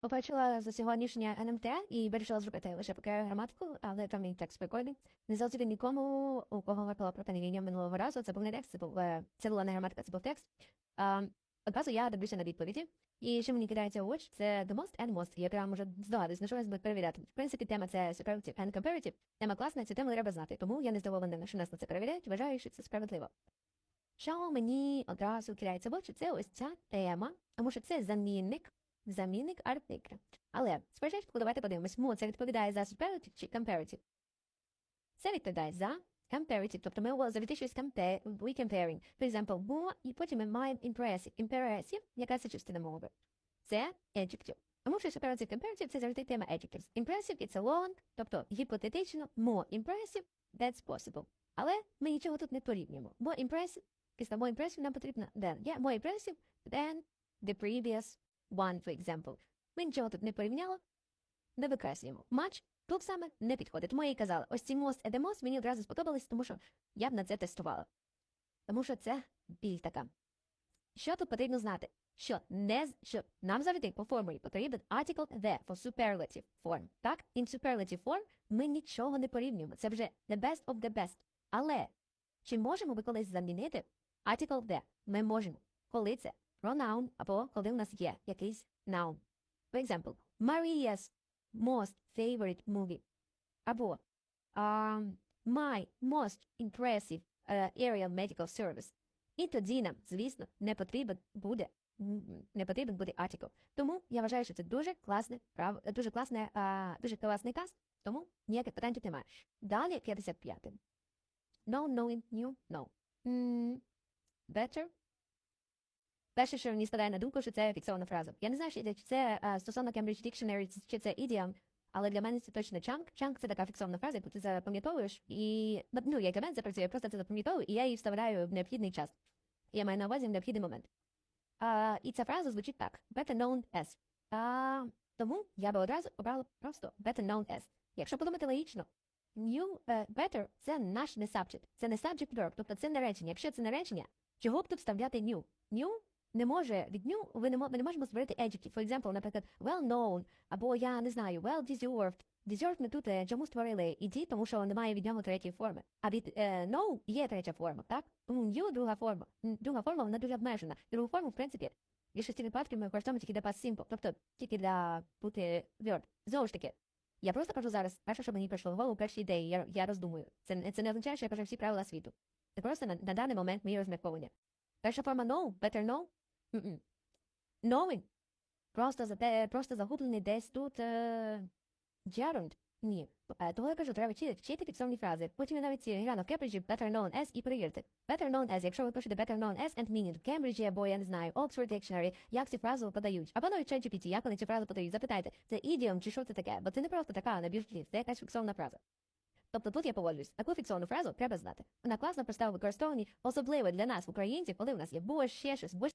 Побачила за сьогоднішнє НМТ і вирішила зробити лише поки граматику, але там і текст прикольний. Не залетіти нікому, у кого випала пропанення минулого разу. Це був не текст, це був е, це була не граматика, це був текст. А, Одразу я дивлюся на відповіді. І що мені кидається в очі, це the most and most. Я прямо можу здогадатись, на що я буду перевіряти. В принципі, тема це superlative and comparative. Тема класна, цю тему треба знати. Тому я не здоволена, що нас на це перевіряють, вважаю, що це справедливо. Що мені одразу кидається в очі, це ось ця тема, тому що це замінник замінник артикля. Але спочатку давайте подивимось, мо це відповідає за superlative чи comparative. Це відповідає за comparative, тобто ми завжди щось compare, we comparing. For example, more, і потім ми маємо impressive. Impressive, яка це частина мови? Це adjective. Тому що superlative comparative – це завжди тема adjectives. Impressive – it's a long, тобто гіпотетично, more impressive, that's possible. Але ми нічого тут не порівнюємо. More impressive, після more impressive нам потрібно then. Yeah, more impressive than the previous one, for example. Ми нічого тут не порівняли, не викреслюємо. Матч тут саме не підходить. Тому я й казала, ось ці and the мені одразу сподобались, тому що я б на це тестувала. Тому що це біль така. Що тут потрібно знати? Що не що нам завжди по формулі потрібен article the for superlative form. Так? In superlative form ми нічого не порівнюємо. Це вже the best of the best. Але чи можемо ми колись замінити article the? Ми можемо. Коли це pronoun або коли у нас є якийсь noun. For example, Maria's most favorite movie. Або um, my most impressive uh, area medical service. І тоді нам, звісно, не потрібен буде не потрібен буде article. Тому я вважаю, що це дуже класне дуже класне, а, дуже класний каст, тому ніяких питань тут немає. Далі 55. No, knowing, new, no. М, Better, Перше, що мені спадає на думку, що це фіксована фраза. Я не знаю, чи це стосовно Cambridge Dictionary, чи це ідіом, але для мене це точно chunk. Chunk – це така фіксована фраза, яку ти запам'ятовуєш, і ну, як для мене це працює, я просто це запам'ятовую, і я її вставляю в необхідний час. Я маю на увазі в необхідний момент. А, і ця фраза звучить так: better known as. А, тому я би одразу обрала просто better known as. Якщо подумати логічно, new, uh, better – це наш не subject, це не subject verb, тобто це не речення. Якщо це не речення, чого б тут вставляти new? New не може від new, ви не, ми не можемо створити adjective. For example, наприклад, well known, або я не знаю, well deserved. Deserved ми тут е, чому створили іді, тому що немає від нього третьої форми. А від е, no є третя форма, так? Тому new друга форма. Друга форма, вона дуже обмежена. Другу форму, в принципі, більшості випадків ми використовуємо тільки для past simple, тобто тільки для бути verb. Знову ж таки, я просто кажу зараз, перше, що мені прийшло в голову, перші ідеї, я, я роздумую. Це, це не означає, що я кажу всі правила світу. Це просто на, на даний момент мої розмірковання. Перша форма no, better know. Knowing. Просто, за те, просто загублений десь тут е, gerund. Ні. Е, Того я кажу, треба вчити, вчити фіксовані фрази. Потім я навіть гляну в Кембриджі better known as і перевірити. Better known as, якщо ви пишете better known as and meaning в Кембриджі або, я не знаю, Oxford Dictionary, як ці фрази подають. Або навіть ChatGPT, як вони ці фрази подають. Запитайте, це ідіом чи що це таке? Бо це не просто така набір слів, це якась фіксована фраза. Тобто тут я погоджуюсь, таку фіксовану фразу треба знати. Вона класно проста в використанні, особливо для нас, українців, коли у нас є борщ, ще щось, борщ